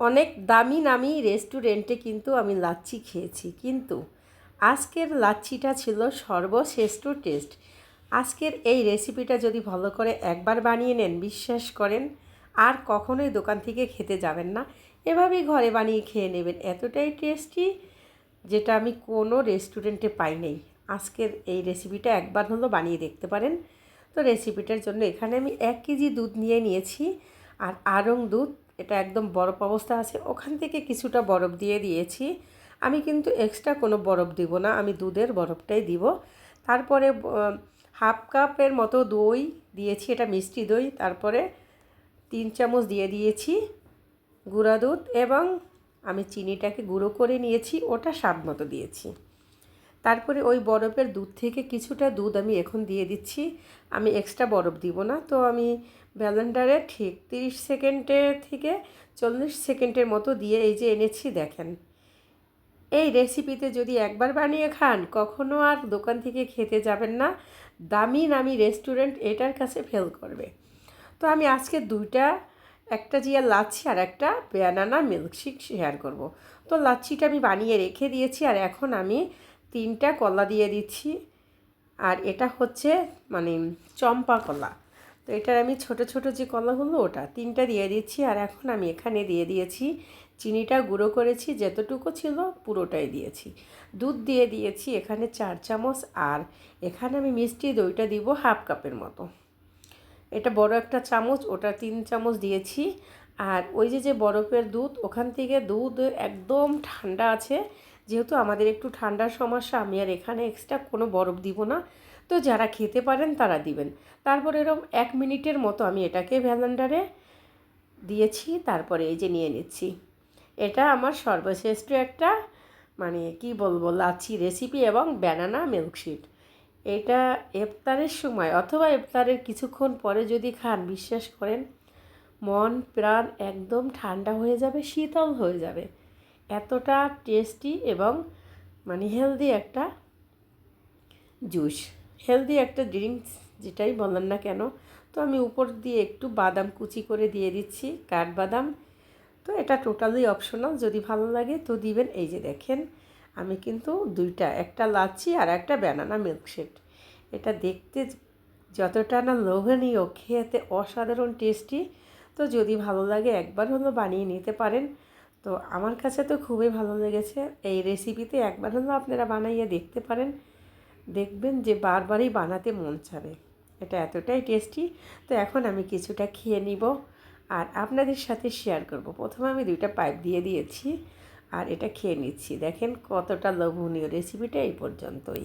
অনেক দামি নামি রেস্টুরেন্টে কিন্তু আমি লাচ্ছি খেয়েছি। কিন্তু আজকের লাচ্ছিটা ছিল সর্বশ্রেষ্ঠ টেস্ট। আজকের এই রেসিপিটা যদি ভালো করে একবার বানিয়ে নেন, বিশ্বাস করেন, আর কখনোই দোকান থেকে খেতে যাবেন না। এভাবেই ঘরে বানিয়ে খেয়ে নেবেন। এতটাই টেস্টি যেটা আমি কোনো রেস্টুরেন্টে পাই নাই। আজকের এই রেসিপিটা একবার হলো বানিয়ে দেখতে পারেন। তো রেসিপিটার জন্য এখানে আমি এক কেজি দুধ নিয়ে নিয়েছি। আর আড়ং দুধ এটা একদম বরফ অবস্থা আছে। ওখান থেকে কিছুটা বরফ দিয়ে দিয়েছি। আমি কিন্তু এক্সট্রা কোনো বরফ দিব না, আমি দুধের বরফটাই দিব। তারপরে হাফ কাপের মতো দই দিয়েছি, এটা মিষ্টি দই। তারপরে তিন চামচ দিয়ে দিয়েছি গুঁড়া দুধ এবং আমি চিনিটাকে গুঁড়ো করে নিয়েছি, ওটা স্বাদ মতো দিয়েছি। তারপরে ওই বরফের দুধ থেকে কিছুটা দুধ আমি এখন দিয়ে দিচ্ছি। আমি এক্সট্রা বরফ দিব না, তো আমি ব্যালেন্ডারে ঠিক তিরিশ সেকেন্ডের থেকে চল্লিশ সেকেন্ডের মতো দিয়ে এই যে এনেছি, দেখেন। এই রেসিপিতে যদি একবার বানিয়ে খান, কখনো আর দোকান থেকে খেতে যাবেন না। দামি নামি রেস্টুরেন্ট এটার কাছে ফেল করবে। তো আমি আজকে দুইটা, একটা জিয়া লাচ্ছি আর একটা ব্যানানা মিল্কশেক শেয়ার করব। তো লাচ্ছিটা আমি বানিয়ে রেখে দিয়েছি আর এখন আমি তিনটা কলা দিয়ে দিচ্ছি। আর এটা হচ্ছে মানে চম্পা কলা। এটার আমি ছোট ছোট যে কলাগুলো, ওটা তিনটা দিয়ে দিচ্ছি। আর এখন আমি এখানে দিয়ে দিয়েছি চিনিটা গুঁড়ো করেছি, যতটুকু ছিল পুরোটাই দিয়েছি। দুধ দিয়ে দিয়েছি এখানে চার চামচ আর এখানে আমি মিষ্টি দইটা দিব হাফ কাপের মতো। এটা বড় একটা চামচ, ওটা তিন চামচ দিয়েছি। আর ওই যে যে বরফের দুধ, ওখান থেকে দুধ একদম ঠান্ডা আছে। যেহেতু আমাদের একটু ঠান্ডার সমস্যা, আমি আর এখানে এক্সট্রা কোনো বরফ দিব না। তো যারা খেতে পারেন তারা দিবেন। তারপর এরকম এক মিনিটের মতো আমি এটাকে ভ্যালেন্ডারে দিয়েছি, তারপরে এই যে নিয়ে নিচ্ছি। এটা আমার সর্বশ্রেষ্ঠ একটা মানে কি বলব, লাচ্ছি রেসিপি এবং ব্যানানা মিল্কশিট এটা ইফতারের সময় অথবা ইফতারের কিছুক্ষণ পরে যদি খান, বিশ্বাস করেন, মন, প্রাণ একদম ঠান্ডা হয়ে যাবে, শীতল হয়ে যাবে। এতটা টেস্টি এবং মানে হেলদি একটা জুস হেলদি একটা ড্রিঙ্কস যেটাই বলেন না কেন, তো আমি উপর দিয়ে একটু বাদাম কুচি করে দিয়ে দিচ্ছি, কাঠবাদাম। তো এটা টোটালি অপশনাল যদি ভালো লাগে তো দিবেন। এই যে দেখেন, আমি কিন্তু দুইটা, একটা লাচ্ছি আর একটা ব্যানানা মিল্কশেক এটা দেখতে যতটা না লোভনীয়, খেতে অসাধারণ টেস্টি তো যদি ভালো লাগে একবার হলো বানিয়ে নিতে পারেন। তো আমার কাছে তো খুবই ভালো লেগেছে। এই রেসিপিতে একবার হলো আপনারা বানাইয়ে দেখতে পারেন। দেখবেন যে বারবারই বানাতে মন চাবে। এটা এতটাই টেস্টি, তো এখন আমি কিছুটা খেয়ে নিব আর আপনাদের সাথে শেয়ার করব। প্রথমে আমি দুইটা পাইপ দিয়ে দিয়েছি আর এটা খেয়ে নিচ্ছি। দেখেন কতটা লোভনীয় রেসিপিটা এই পর্যন্তই।